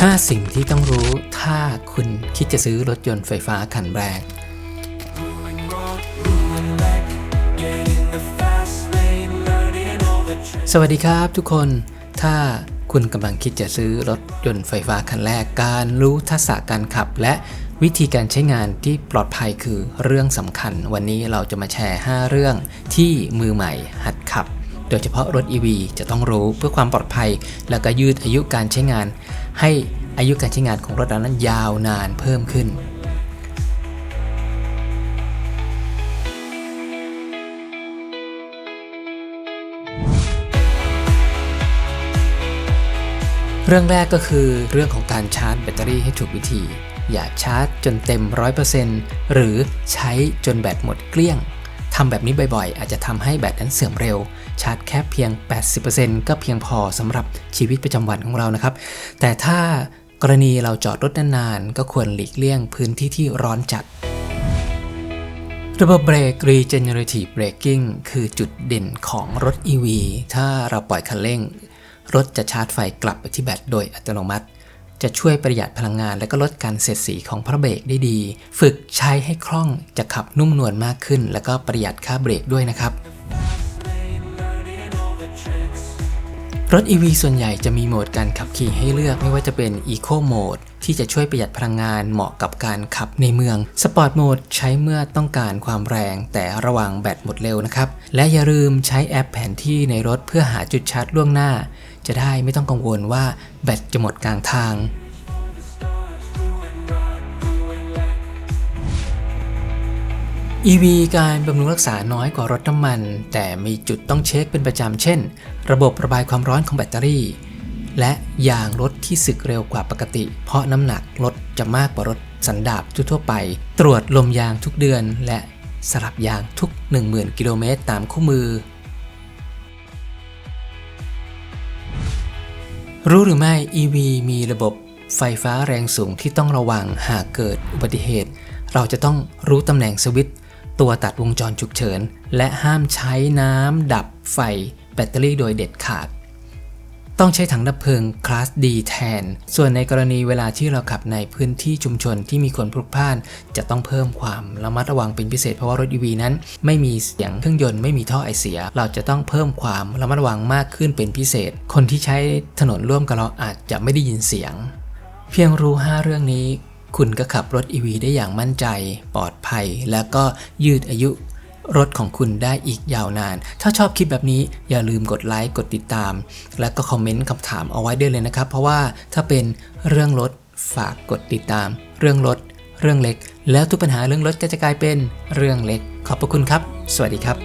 5 สิ่งที่ต้องรู้ถ้าคุณคิดจะซื้อรถยนต์ไฟฟ้าคันแรก สวัสดีครับทุกคน ถ้าคุณกำลังคิดจะซื้อรถยนต์ไฟฟ้าคันแรก การรู้ทักษะการขับ และวิธีการใช้งานที่ปลอดภัยคือเรื่องสำคัญ วันนี้เราจะมาแชร์ 5 เรื่องที่มือใหม่หัดขับ โดยเฉพาะรถ EV จะต้องรู้เพื่อความปลอดภัย แล้วก็ยืดอายุการใช้งาน ให้อายุการใช้งานของรถนั้นยาวนานเพิ่มขึ้นเรื่องแรกก็คือเรื่องของการชาร์จแบตเตอรี่ให้ถูกวิธี อย่าชาร์จจนเต็ม 100%หรือใช้จนแบตหมดเกลี้ยงทำแบบนี้บ่อยๆ อาจจะทำให้แบตนั้นเสื่อมเร็ว ชาร์จแค่เพียง 80%ก็เพียงพอสำหรับชีวิตประจำวันของเรานะครับ แต่ถ้ากรณีเราจอดรถนานๆ ก็ควรหลีกเลี่ยงพื้นที่ที่ร้อนจัด ระบบเบรก Regenerative Braking คือจุดเด่นของรถ EV ถ้าเราปล่อยคันเร่ง รถจะชาร์จไฟกลับไปที่แบตโดยอัตโนมัติ จะช่วยประหยัดพลังงานและก็ลดการเสียดสีของพระเบรกได้ดี ฝึกใช้ให้คล่องจะขับนุ่มนวลมากขึ้น และก็ประหยัดค่าเบรกด้วยนะครับ รถ EV ส่วนใหญ่จะมีโหมดการขับขี่ให้เลือกไม่ว่าจะเป็น Eco Mode ที่จะช่วยประหยัดพลังงานเหมาะกับการขับในเมือง Sport Mode ใช้เมื่อต้องการความแรง แต่ระวังแบตหมดเร็วนะครับ และอย่าลืมใช้แอปแผนที่ในรถเพื่อหาจุดชาร์จล่วงหน้า จะได้ไม่ต้องกังวลว่าแบตจะหมดกลางทาง EV การบำรุงรักษาน้อยกว่ารถน้ำมัน แต่มีจุดต้องเช็คเป็นประจำเช่น ระบบระบายความร้อนของแบตเตอรี่ และยางรถที่สึกเร็วกว่าปกติ เพราะน้ำหนักรถจะมากกว่ารถสันดาปทั่วไป ตรวจลมยางทุกเดือน และสลับยางทุก 10,000 กิโลเมตรตามคู่มือ รู้หรือไม่ EV มีระบบไฟฟ้าแรงสูงที่ต้องระวังหากเกิดอุบัติเหตุ เราจะต้องรู้ตำแหน่งสวิตช์ ตัวตัดวงจรฉุกเฉิน และห้ามใช้น้ำดับไฟแบตเตอรี่โดยเด็ดขาด ต้องใช้ถังดับเพลิงคลาส D แทน ส่วนในกรณีเวลาที่เราขับในพื้นที่ชุมชนที่มีคนพลุกพล่าน จะต้องเพิ่มความระมัดระวังเป็นพิเศษเพราะว่ารถ EV นั้น ไม่มีเสียงเครื่องยนต์ไม่มีท่อไอเสีย เราจะต้องเพิ่มความระมัดระวังมากขึ้นเป็นพิเศษ คนที่ใช้ถนนร่วมกับเราอาจจะไม่ได้ยินเสียง เพียงรู้ 5 เรื่องนี้ คุณก็ขับรถ EV ได้อย่างมั่นใจ ปลอดภัย และก็ยืดอายุรถของคุณได้อีกยาวนาน ถ้าชอบคลิปแบบนี้อย่าลืมกดไลค์ กดติดตาม และก็คอมเมนต์คำถามเอาไว้ได้เลยนะครับ เพราะว่าถ้าเป็นเรื่องรถฝากกดติดตาม เรื่องรถ เรื่องเล็ก แล้วทุกปัญหาเรื่องรถก็จะกลายเป็นเรื่องเล็ก ขอบพระคุณครับ สวัสดีครับ